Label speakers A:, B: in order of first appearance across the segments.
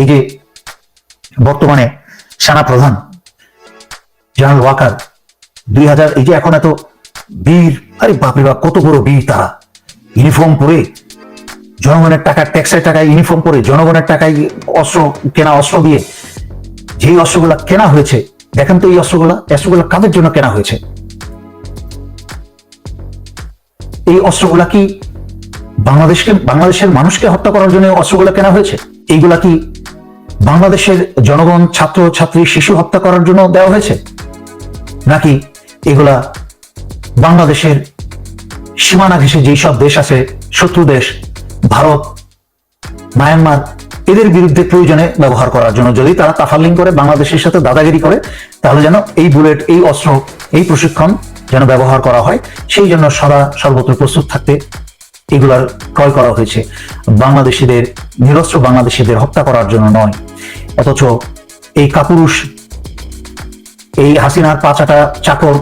A: এই যে বর্তমানে সেনা প্রধান, জেনারেল ওয়াকার, দুই হাজার, এই যে এখন এত বীর, আরে বাপরে বাপ, কত বড় বীর তারা। ইউনিফর্ম পরে, জনগণের টাকা ট্যাক্সের টাকায় ইউনিফর্ম পরে, জনগণের টাকায় অস্ত্র কেনা, অস্ত্র দিয়ে যেই অস্ত্রগুলা কেনা হয়েছে, দেখেন তো এই অস্ত্রগুলা অস্ত্রগুলা কাদের জন্য কেনা হয়েছে? এই অস্ত্রগুলা কি বাংলাদেশকে, বাংলাদেশের মানুষকে হত্যা করার জন্য অস্ত্রগুলো কেনা হয়েছে? এইগুলা কি বাংলাদেশের জনগণ, ছাত্র, ছাত্রী, শিশু হত্যা করার জন্য দেওয়া হয়েছে? নাকি এগুলা বাংলাদেশের সীমানা ঘেঁষে যেই সব দেশ আছে, শত্রু দেশ, ভারত, মায়ানমার, এদের বিরুদ্ধে প্রয়োজনে ব্যবহার করার জন্য যদি তারা তাফালিং করে, বাংলাদেশের সাথে দাদাগিরি করে, তাহলে যেন এই বুলেট, এই অস্ত্র, এই প্রশিক্ষণ যেন ব্যবহার করা হয়, সেই জন্য সদা সর্বত্র প্রস্তুত থাকতে এগুলার ক্রয় করা হয়েছে। বাংলাদেশিদের, নিরস্ত্র বাংলাদেশিদের হত্যা করার জন্য নয়। অথচ এই কাপুরুষ, এই হাসিনার পাঁচাটা চাকর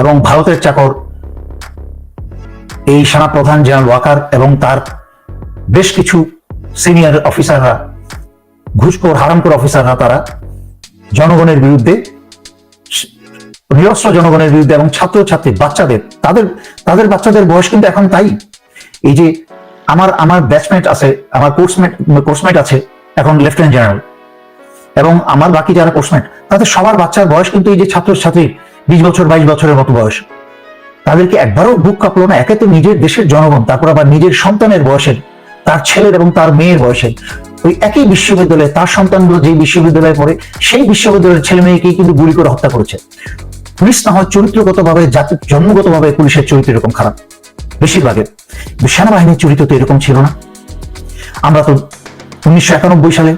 A: এবং ভারতের চাকর, এই সেনা প্রধান জেনারেল ওয়াকার এবং তার বেশ কিছু সিনিয়র অফিসাররা, ঘুষখোর, হারামখোর অফিসাররা তারা জনগণের বিরুদ্ধে, নিরস্ত্র জনগণের বিরুদ্ধে এবং ছাত্র ছাত্রী বাচ্চাদের, তাদের তাদের বাচ্চাদের বয়স কিন্তু এখন তাই। এই যে আমার আমার ব্যাচমেট আছে, আমার কোর্সমেট কোর্সমেট আছে, এখন লেফটেন্যান্ট জেনারেল এবং আমার বাকি যারা কোর্সমেট তাদের সবার বাচ্চার বয়স কিন্তু এই যে ছাত্র ছাত্রীর বিশ বছর, বাইশ বছরের মতো বয়স, তাদেরকে একবারও বুক কাঁপলো না একে তো নিজের দেশের জনগণ, তারপর আবার নিজের সন্তানের বয়সের, তার ছেলের এবং তার মেয়ের বয়সের। ওই একই বিশ্ববিদ্যালয়ে তার সন্তানগুলো যে বিশ্ববিদ্যালয়ে পড়ে, সেই বিশ্ববিদ্যালয়ের ছেলে মেয়েকেই কিন্তু গুলি করে হত্যা করেছে। পুলিশ না হয় চরিত্রগতভাবে জাতি জন্মগতভাবে পুলিশের চরিত্র এরকম খারাপ। বেশিরভাগের। সেনাবাহিনীর চরিত্র তো এরকম ছিল না। আমরা তো উনিশশো একানব্বই সালে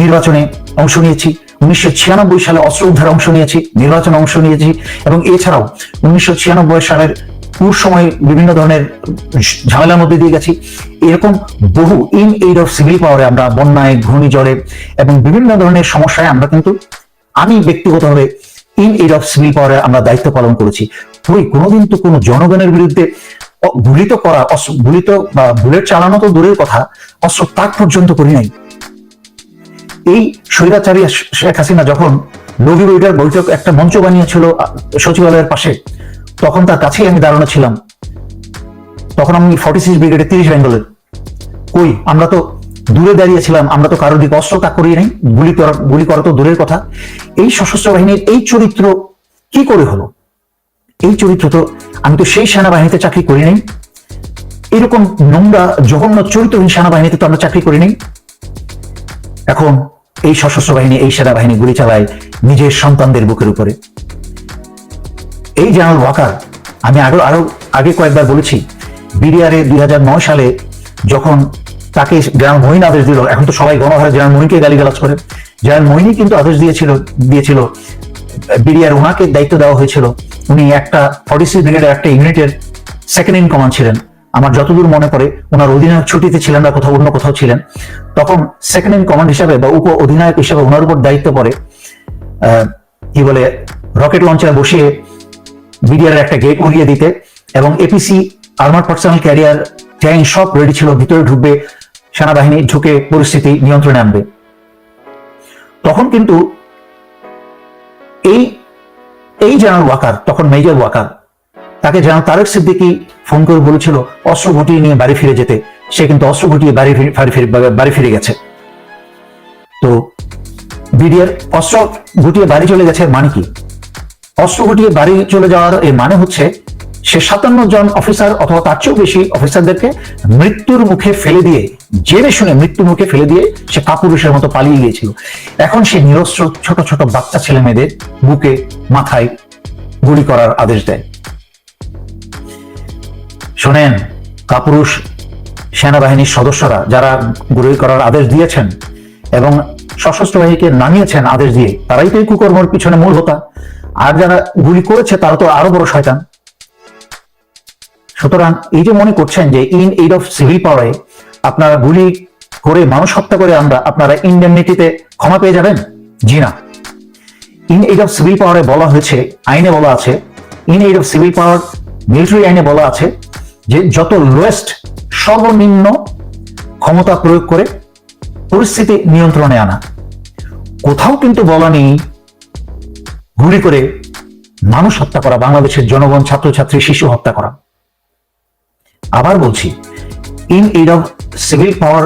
A: নির্বাচনে অংশ নিয়েছি। উনিশশো ছিয়ানব্বই সালে অস্ত্র উদ্ধারে অংশ নিয়েছি, নির্বাচনে অংশ নিয়েছি এবং এছাড়াও উনিশশো ছিয়ানব্বই সালের পুর সময় বিভিন্ন ধরনের ঝামেলার মধ্যে দিয়ে গেছি। এরকম বহু ইন এইড অফ সিভিল পাওয়ারে আমরা বন্যায়, ঘূর্ণিঝড়ে এবং বিভিন্ন ধরনের সমস্যায় আমরা কিন্তু আমি ব্যক্তিগতভাবে ইন এইড অফ সিভিল পাওয়ারে আমরা দায়িত্ব পালন করেছি। কই কোনোদিন তো কোনো জনগণের বিরুদ্ধে গুলিত করা গুলিত বা বুলেট চালানো তো দূরের কথা, অস্ত্র তাক পর্যন্ত করি নাই। এই স্বৈরাচারী শেখ হাসিনা যখন লবি বৈঠক বৈঠক একটা মঞ্চ বানিয়েছিল সচিবালয়ের পাশে, তখন তার কাছেই আমি দাঁড়ানো ছিলাম। তখন আমি ফর্টি সিক্স ব্রিগেডের তিরিশ বেঙ্গলের কই, আমরা তো দূরে দাঁড়িয়েছিলাম আমরা তো কারোর দিকে অস্ত্র তাক করি নাই, গুলি করা গুলি করা তো দূরের কথা। এই সশস্ত্র বাহিনীর এই চরিত্র কি করে হলো? এই চরিত্র তো আমি তো সেই সেনাবাহিনীতে চাকরি করি নাই। এরকম নোংরা, জঘন্য চরিত্রহীন সেনাবাহিনীতে তো আমরা চাকরি করি নাই। এখন এই সশস্ত্র বাহিনী, এই সেনাবাহিনী গুলি চালায় নিজের সন্তানদের বুকের উপরে। এই জেনারেল ওয়াকার, আমি আরও আরও আগে কয়েকবার বলেছি, বিডিআর দুই সালে যখন তাকে জেনারেল মহিন আদেশ দিল, এখন তো সবাই গণহারে জেনারেল মহিনকে গালিগালাজ করে। জেনারেল মহিনী কিন্তু আদেশ দিয়েছিল দিয়েছিল, বিডিআর ওনাকে দায়িত্ব দেওয়া হয়েছিল। উনি একটা ফর্টি সিক্স ব্রিগেডের, একটা ইউনিটের সেকেন্ড ইন কমান্ড ছিলেন। আমার যতদূর মনে পড়ে ওনার অধিনায়ক ছুটিতে ছিলেন না কোথাও অন্য কোথাও ছিলেন, তখন সেকেন্ড ইন কমান্ড হিসাবে বা উপ অধিনায়ক হিসাবে ওনার উপর দায়িত্ব পড়ে কি বলে রকেট লঞ্চার বসিয়ে বিডিআর একটা গেট উড়িয়ে দিতে এবং APC armour personnel carrier tank সব রেডি ছিল, ভিতরে ঢুকবে, সেনাবাহিনী ঢুকে পরিস্থিতি নিয়ন্ত্রণে আনবে। তখন কিন্তু এই এই জেনারেল ওয়াকার তখন মেজর ওয়াকার তাকে জেনারেল তারেক সিদ্দিকি ফোন করে বলেছিল, অস্ত্র ঘটিয়ে নিয়ে বাড়ি ফিরে যেতে। সে কিন্তু অস্ত্র ঘটিয়ে বাড়ি ফিরে- বাড়ি ফিরে বাড়ি ফিরে গেছে। তো বিডিআর অস্ত্র ঘটিয়ে বাড়ি চলে গেছে মানে কি? অস্ত্র ঘটিয়ে বাড়ি চলে যাওয়ার এর মানে হচ্ছে, সে সাতান্ন জন অফিসার অথবা তার চেয়েও বেশি অফিসারদেরকে মৃত্যুর মুখে ফেলে দিয়ে, জেনে শুনে মৃত্যুর মুখে ফেলে দিয়ে সে কাপুরুষের মতো পালিয়ে গিয়েছিল। এখন সে নিরস্ত্র ছোট ছোট বাচ্চা ছেলে মেয়েদের বুকে, মাথায় গুলি করার আদেশ দেয়। শোনেন, কাপুরুষ সেনাবাহিনীর সদস্যরা যারা গুলি করার আদেশ দিয়েছেন এবং সশস্ত্র বাহিনীকে নামিয়েছেন আদেশ দিয়ে, তারাই তো এই কুকর্মর পিছনে মূল হতা। আর যারা গুলি করেছে, তারা তো আরও বড় শয়তান। সুতরাং এই যে মনে করছেন যে ইন এইড অফ সিভিল পাওয়ারে আপনারা গুলি করে মানুষ হত্যা করে আমরা, আপনারা ইন্ডেমনিটিতে ক্ষমা পেয়ে যাবেন? জি না। ইন এইড অফ সিভিল পাওয়ারে বলা হয়েছে, আইনে বলা আছে, in aid of civil power military আইনে বলা আছে যে যত লোয়েস্ট সর্বনিম্ন ক্ষমতা প্রয়োগ করে পরিস্থিতি নিয়ন্ত্রণে আনা। কোথাও কিন্তু বলা নেই, গুলি করে মানুষ হত্যা করা, বাংলাদেশের জনগণ, ছাত্রছাত্রী, শিশু হত্যা করা। আবার বলছি in aid of civil power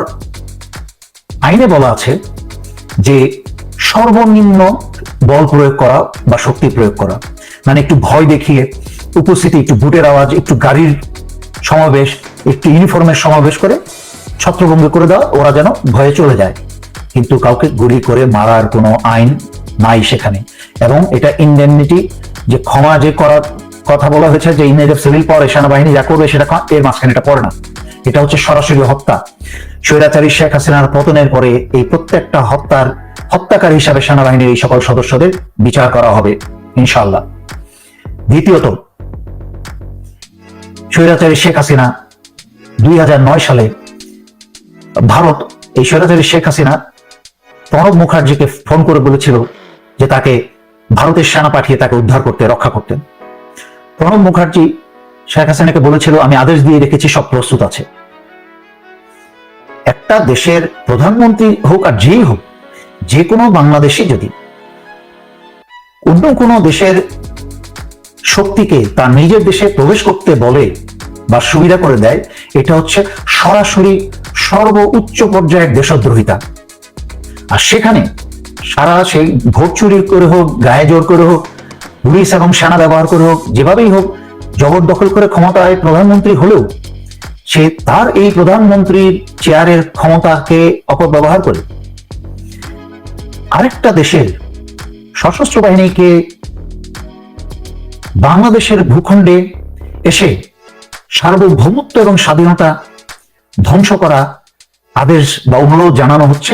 A: আইনে বলা আছে যে সর্বনিম্ন বল প্রয়োগ করা বা শক্তি প্রয়োগ করা। মানে একটু ভয় দেখিয়ে, উপস্থিতি, একটু বুটের আওয়াজ, একটু গাড়ির সমাবেশ, একটি ইউনিফর্মের সমাবেশ করে ছত্রভঙ্গ করে দেওয়া, ওরা যেন ভয়ে চলে যায়। কিন্তু কাউকে গুলি করে মারার কোনো আইন নাই সেখানে। এবং এটা ইন্ডেমনিটি যে ক্ষমা যে করার কথা বলা হয়েছে যে ইমেজ অফ সিভিল পাওয়ার সেনাবাহিনী যা করবে সেটা এর মাঝখানে এটা পড়ে না। এটা হচ্ছে সরাসরি হত্যা। স্বৈরাচারী শেখ হাসিনার পতনের পরে এই প্রত্যেকটা হত্যার হত্যাকারী হিসাবে সেনাবাহিনীর এই সকল সদস্যদের বিচার করা হবে, ইনশাআল্লাহ। দ্বিতীয়ত স্বৈরাচারী শেখ হাসিনা দুই হাজার নয় সালে ভারত এই স্বৈরাচারী শেখ হাসিনা প্রণব মুখার্জিকে ফোন করে বলেছিল যে তাকে ভারতের সেনা পাঠিয়ে তাকে উদ্ধার করতে, রক্ষা করতেন প্রণব মুখার্জি শেখ হাসিনাকে বলেছিল, আমি আদেশ দিয়ে রেখেছি, সব প্রস্তুত আছে। একটা দেশের প্রধানমন্ত্রী হোক আর যেই হোক, যে কোনো বাংলাদেশে যদি অন্য কোনো দেশের শক্তিকে তার নিজের দেশে প্রবেশ করতে বলে বা সুবিধা করে দেয়, এটা হচ্ছে সরাসরি সর্বোচ্চ পর্যায়ের দেশদ্রোহিতা। আর সেখানে সারা সেই ভোট চুরি করে হোক, গায়ে জোর করে হোক, পুলিশ এবং সেনা ব্যবহার করে হোক, যেভাবেই হোক, জবরদখল করে ক্ষমতায় প্রধানমন্ত্রী হলেও সে তার এই প্রধানমন্ত্রীর চেয়ারের ক্ষমতাকে অপব্যবহার করে। আরেকটা দেশের সশস্ত্র বাহিনীকে বাংলাদেশের ভূখণ্ডে এসে সার্বভৌমত্ব এবং স্বাধীনতা ধ্বংস করা আদেশ বা অনুরোধ জানানো হচ্ছে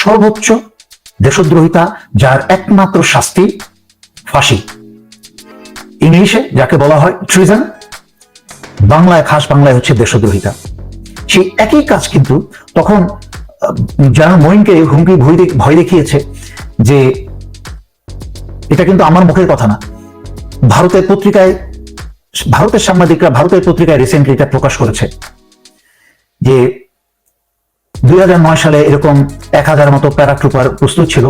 A: সর্বোচ্চ দেশদ্রোহিতা, যার একমাত্র শাস্তি ফাঁসি। ইংলিশে যাকে বলা হয় ট্রিজন বাংলায়, খাস বাংলায় হচ্ছে দেশদ্রোহিতা। সেই একই কাজ কিন্তু তখন যারা মহিনকে হুমকি ভয় দেখিয়েছে যে এটা কিন্তু আমার মুখের কথা না। ভারতের পত্রিকায় ভারতের সাংবাদিকরা, ভারতের পত্রিকায় রিসেন্টলি এটা প্রকাশ করেছে যে দুই সালে এরকম এক হাজার মতো প্যারাট্রুপার প্রস্তুত ছিল।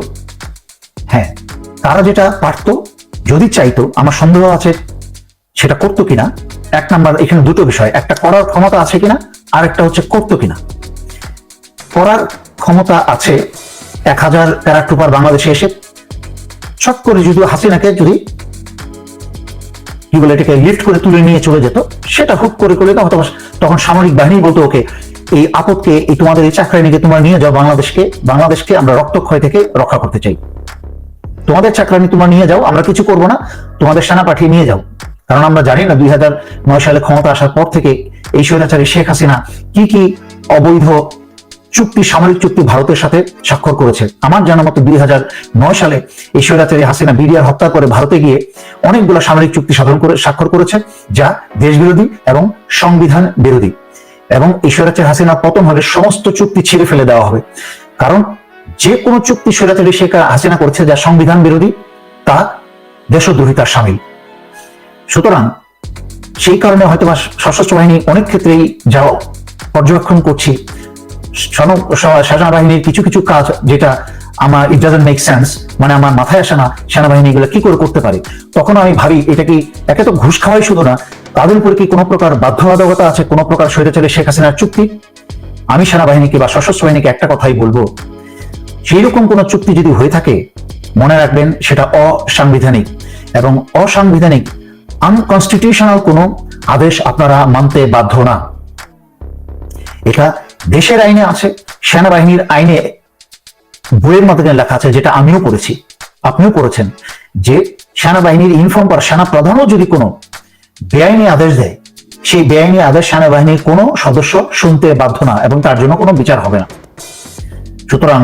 A: হ্যাঁ তারা যেটা পারতো, যদি চাইতো, আমার সন্দেহ আছে সেটা করতো কিনা, এক নাম্বার এখানে দুটো বিষয়, একটা করার ক্ষমতা আছে কিনা, আর একটা হচ্ছে করতো কিনা। করার ক্ষমতা আছে এক হাজার প্যারাট্রুপার বাংলাদেশে এসে চট করে যদি হাসিনাকে যদি কি বলে এটাকে লিফট করে তুলে নিয়ে চলে যেত, সেটা হুক করে করে দাও তখন তখন সামরিক বাহিনী বলতো, ওকে, এই আপদকে, এই তোমাদের এই চাকরানিকে তোমরা নিয়ে যাও, বাংলাদেশকে বাংলাদেশকে আমরা রক্তক্ষয় থেকে রক্ষা করতে চাই। তোমাদের চাকরানি তোমরা নিয়ে যাও, আমরা কিছু করব না, তোমাদের সেনা পাঠিয়ে নিয়ে যাও। কারণ আমরা জানি না দুই হাজার নয় সালে ক্ষমতা আসার পর থেকে এই স্বৈরাচারী শেখ হাসিনা কি কি অবৈধ চুক্তি, সামরিক চুক্তি ভারতের সাথে স্বাক্ষর করেছে। আমার জানা মতো দুই হাজার নয় সালে এই হাসিনা বিডিআর হত্যা করে ভারতে গিয়ে অনেকগুলো সামরিক চুক্তি সাধন করে, স্বাক্ষর করেছে, যা দেশ বিরোধী এবং সংবিধান বিরোধী। এবং এই হাসিনা পতন হলে সমস্ত চুক্তি ছিঁড়ে ফেলে দেওয়া হবে। কারণ যে কোনো চুক্তি স্বৈরাচারী শেখ হাসিনা করছে যা সংবিধান বিরোধী, তা দেশদ্রোহিতার সামিল। সুতরাং সেই কারণে হয়তো সশস্ত্র বাহিনী অনেক ক্ষেত্রেই যা পর্যবেক্ষণ করছি সেনাবাহিনীর কিছু কিছু কাজ যেটা আমার ইট ডাজন্ট মেক সেন্স মানে আমার মাথায় আসে না সেনাবাহিনী এগুলো কি করে করতে পারে। তখন আমি ভাবি, এটা কি একে তো ঘুষ খাওয়াই শুধু না, তাদের উপরে কি কোনো প্রকার বাধ্যবাধকতা আছে, কোনো প্রকার স্বৈরাচারী শেখ হাসিনার চুক্তি? আমি সেনাবাহিনীকে বা সশস্ত্র বাহিনীকে একটা কথাই বলব সেই রকম কোন চুক্তি যদি হয়ে থাকে, মনে রাখবেন সেটা অসাংবিধানিক এবং অসাংবিধানিক আনকনস্টিটিউশনাল কোনো আদেশ আপনারা মানতে বাধ্য না। এটা দেশের আইনে আছে, সেনাবাহিনীর আইনে বইয়ের মাধ্যমে লেখা আছে, যেটা আমিও করেছি, আপনিও করেছেন, যে সেনাবাহিনীর ইনফর্ম করা সেনা প্রধানও যদি কোনো বেআইনি আদেশ দেয়, সেই বেআইনি আদেশ সেনাবাহিনীর কোনো সদস্য শুনতে বাধ্য না এবং তার জন্য কোনো বিচার হবে না। সুতরাং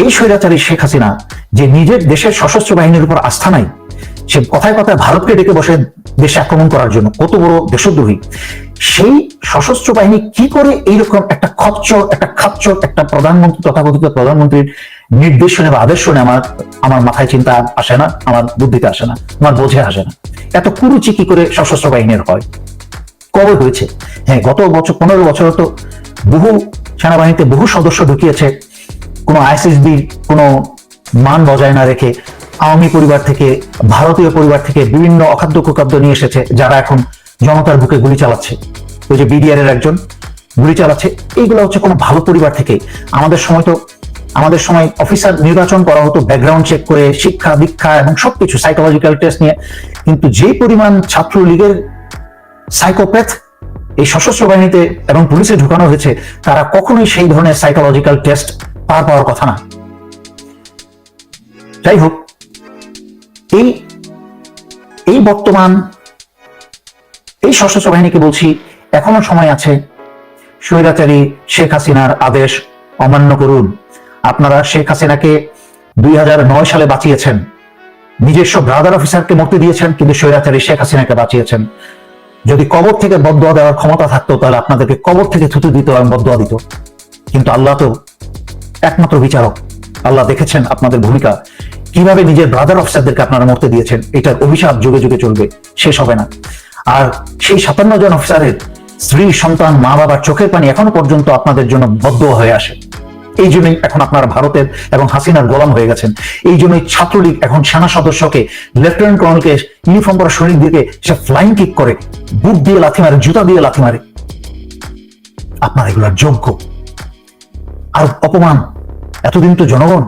A: এই স্বৈরাচারী শেখ হাসিনা, যে নিজের দেশের সশস্ত্র বাহিনীর উপর আস্থা নাই, সে কথায় কথায় ভারতকে ডেকে বসে দেশে আক্রমণ করার জন্য কত বড় দেশদ্রোহী। সেই সশস্ত্র বাহিনী কি করে এইরকম একটা খচ্চর, একটা খাচ্চর একটা প্রধানমন্ত্রী, তথাকথিত প্রধানমন্ত্রীর নির্দেশ শুনে বা আদেশ শুনে আমার আমার মাথায় চিন্তা আসে না, আমার বুদ্ধিতে আসে না, আমার বোঝে আসে না। এত কুরুচি কি করে সশস্ত্র বাহিনীর হয়? কবে হয়েছে? হ্যাঁ গত বছর, পনেরো বছর তো বহু সেনাবাহিনীতে বহু সদস্য ঢুকিয়েছে, কোনো আইএসএসবির কোনো মান বজায় না রেখে আওয়ামী পরিবার থেকে, ভারতীয় পরিবার থেকে বিভিন্ন অখাদ্য কুখাদ্য নিয়ে এসেছে, যারা এখন জনতার বুকে গুলি চালাচ্ছে। ওই যে বিডিআর এর একজন গুলি চালাচ্ছে। এইগুলো হচ্ছে কোনো ভালো পরিবার থেকে। আমাদের সময় তো আমাদের সময় অফিসার নির্বাচন করা হতো, ব্যাকগ্রাউন্ড চেক করে, শিক্ষা, দীক্ষা এবং সবকিছু সাইকোলজিক্যাল টেস্ট নিয়ে। কিন্তু যে পরিমাণ ছাত্রলীগের সাইকোপ্যাথ এই সশস্ত্র বাহিনীতে এবং পুলিশে ঢুকানো হয়েছে, তারা কখনোই সেই ধরনের সাইকোলজিক্যাল টেস্ট পার পাওয়ার কথা না। যাই হোক এই এই বর্তমান, এই সশস্ত্র বাহিনীকে বলছি, এখনও সময় আছে স্বৈরাচারী শেখ হাসিনার আদেশ অমান্য করুন। আপনারা শেখ হাসিনাকে দুই সালে বাঁচিয়েছেন। নিজস্ব ব্রাদার অফিসারকে মরতে দিয়েছেন, কিন্তু স্বৈরাচারী শেখ হাসিনাকে বাঁচিয়েছেন। যদি কবর থেকে বদয়া দেওয়ার ক্ষমতা থাকতো, তাহলে আপনাদেরকে কবর থেকে থুতু দিত এবং বদয়া দিত। কিন্তু আল্লাহ তো একমাত্র বিচারক। আল্লাহ দেখেছেন আপনাদের ভূমিকা। কীভাবে নিজের ব্রাদার অফিসারদেরকে আপনারা মরতে দিয়েছেন? এটার অভিশাপ যুগে যুগে চলবে, শেষ হবে না। আর সেই সাতান্ন জন অফিসারের স্ত্রী, সন্তান, মা বাবার চোখের পানি এখনও পর্যন্ত আপনাদের জন্য বদ্ধ হয়ে আসে। এই জন্যই এখন আপনারা ভারতের এবং হাসিনার গোলাম হয়ে গেছেন। এই জন্যই ছাত্রলীগ এখন সেনা সদস্যকে লেফটেন্যান্ট কর্নেলকে ইউনিফর্ম করা শরীর দিকে সে ফ্লাইং কিক করে, বুট দিয়ে লাথি মারে, জুতা দিয়ে লাথি মারে। আপনার এগুলোর যোগ্য। আর অপমান, এতদিন তো জনগণ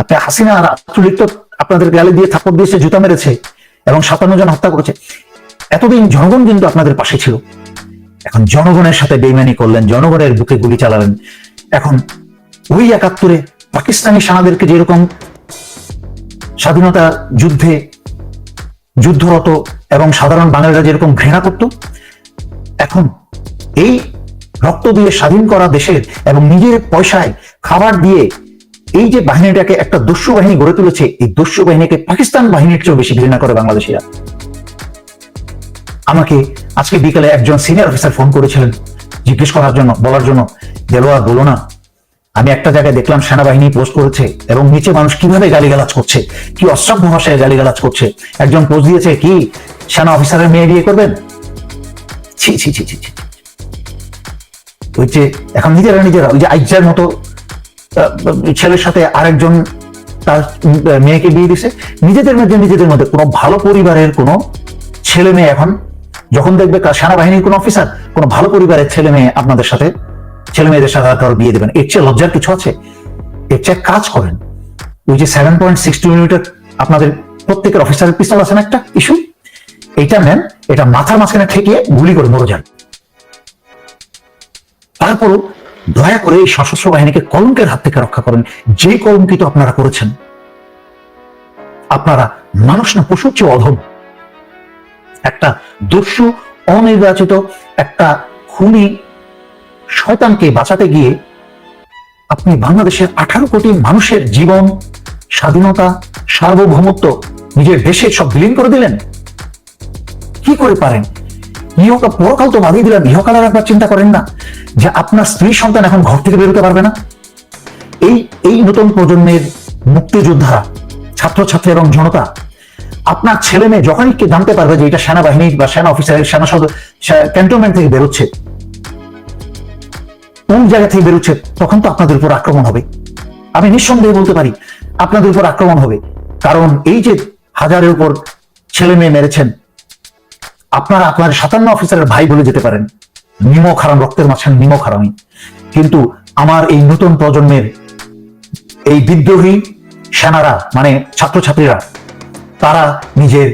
A: আপনি হাসিনা আর ছাত্রলীগ তো আপনাদের গালে দিয়ে থাপ্পড় দিয়েছে, জুতা মেরেছে এবং সাতান্ন জন হত্যা করেছে। এতদিন জনগণ কিন্তু আপনাদের পাশে ছিল। এখন জনগণের সাথে বেইমানি করলেন, জনগণের বুকে গুলি চালালেন। এখন ওই একাত্তরে পাকিস্তানি সেনাদেরকে যেরকম স্বাধীনতা যুদ্ধে যুদ্ধরত এবং সাধারণ বাঙালিরা যেরকম ঘৃণা করত, এখন এই রক্ত দিয়ে স্বাধীন করা দেশের এবং নিজের পয়সায় খাবার দিয়ে এই যে বাহিনীটাকে একটা দস্যু বাহিনী গড়ে তুলেছে, এই দস্যু বাহিনীকে পাকিস্তান বাহিনীর চেয়েও বেশি ঘৃণা করে বাংলাদেশিরা। আমাকে আজকে বিকালে একজন সিনিয়র অফিসার ফোন করেছিলেন, জিজ্ঞেস করার জন্য, বলার জন্য দেলোয়ার বলো না। আমি একটা জায়গায় দেখলাম সেনাবাহিনী পোস্ট করেছে এবং নিচে মানুষ কীভাবে গালিগালাজ করছে, কি অশ্রাব্য ভাষায় গালিগালাজ করছে। একজন পোস্ট দিয়েছে, কি, সেনা অফিসারের মেয়ে বিয়ে করবেন? ছি ছি ছি ছি ছি। ওই যে, এখন নিজেরা নিজেরা, ওই যে আইজার মতো ছেলের সাথে আরেকজন তার মেয়েকে বিয়ে দিছে। নিজেদের মধ্যে নিজেদের মধ্যে কোনো ভালো পরিবারের কোনো ছেলে মেয়ে এখন, যখন দেখবে সেনাবাহিনীর কোন অফিসার, কোন ভালো পরিবারের ছেলে মেয়ে আপনাদের সাথে, ছেলে মেয়েদের সাথে কারও বিয়ে দেবেন এর চেয়ে লজ্জার কিছু আছে? এর চেয়ে কাজ করেন। ওই যে seven point six two millimetre আপনাদের প্রত্যেকের অফিসারের পিস্তল আছে না একটা? ইস্যু এইটা নেন, এটা মাথার মাঝখানে ঠেকিয়ে গুলি করে মরে যান। তারপরও দয়া করে এই সশস্ত্র বাহিনীকে কলঙ্কের হাত থেকে রক্ষা করেন। যে কলঙ্কিত আপনারা করেছেন, আপনারা মানুষ না, পশুর চেয়ে অধম। একটা দস্যু, অনির্বাচিত একটা খুনি শয়তানকে বাঁচাতে গিয়ে আপনি বাংলাদেশের আঠারো কোটি মানুষের জীবন, স্বাধীনতা, সার্বভৌমত্ব নিজের দেশে সব বিলীন করে দিলেন। কি করে পারেন? ইহকা পরকাল তো বাদিয়ে দিলেন ইহকালের একবার চিন্তা করেন না যে আপনার স্ত্রী সন্তান এখন ঘর থেকে বেরোতে পারবে না। এই এই নতুন প্রজন্মের মুক্তিযোদ্ধা ছাত্রছাত্রী এবং জনতা, আপনার ছেলে মেয়ে যখনই কে জানতে পারবে যে এটা সেনাবাহিনী বা সেনা অফিসারের, সেনা সদর ক্যান্টনমেন্ট থেকে বেরোচ্ছে, কোন জায়গা থেকে বেরোচ্ছে, তখন তো আপনাদের উপর আক্রমণ হবে। আমি নিঃসন্দেহে বলতে পারি, আপনাদের উপর আক্রমণ হবে। কারণ এই যে হাজারের উপর ছেলে মেয়ে মেরেছেন আপনারা আপনার সাতান্ন অফিসারের ভাই বলে যেতে পারেন। নিমক হারাম রক্তের মাঝখানে নিমক হারামি কিন্তু আমার এই নতুন প্রজন্মের এই বিদ্রোহী সেনারা মানে ছাত্রছাত্রীরা, তারা নিজের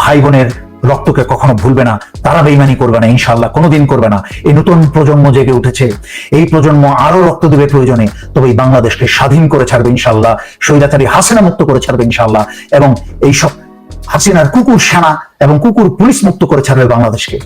A: ভাই বোনের রক্তকে কখনো ভুলবে না। তারা বেইমানি করবে না ইনশাল্লাহ কোনোদিন করবে না। এই নতুন প্রজন্ম জেগে উঠেছে। এই প্রজন্ম আরও রক্ত দেবে প্রয়োজনে। তবে এই বাংলাদেশকে স্বাধীন করে ছাড়বে ইনশাল্লাহ স্বৈরাচারী হাসিনা মুক্ত করে ছাড়বে ইনশাল্লাহ এবং এই সব হাসিনার কুকুর সেনা এবং কুকুর পুলিশ মুক্ত করে ছাড়বে বাংলাদেশকে।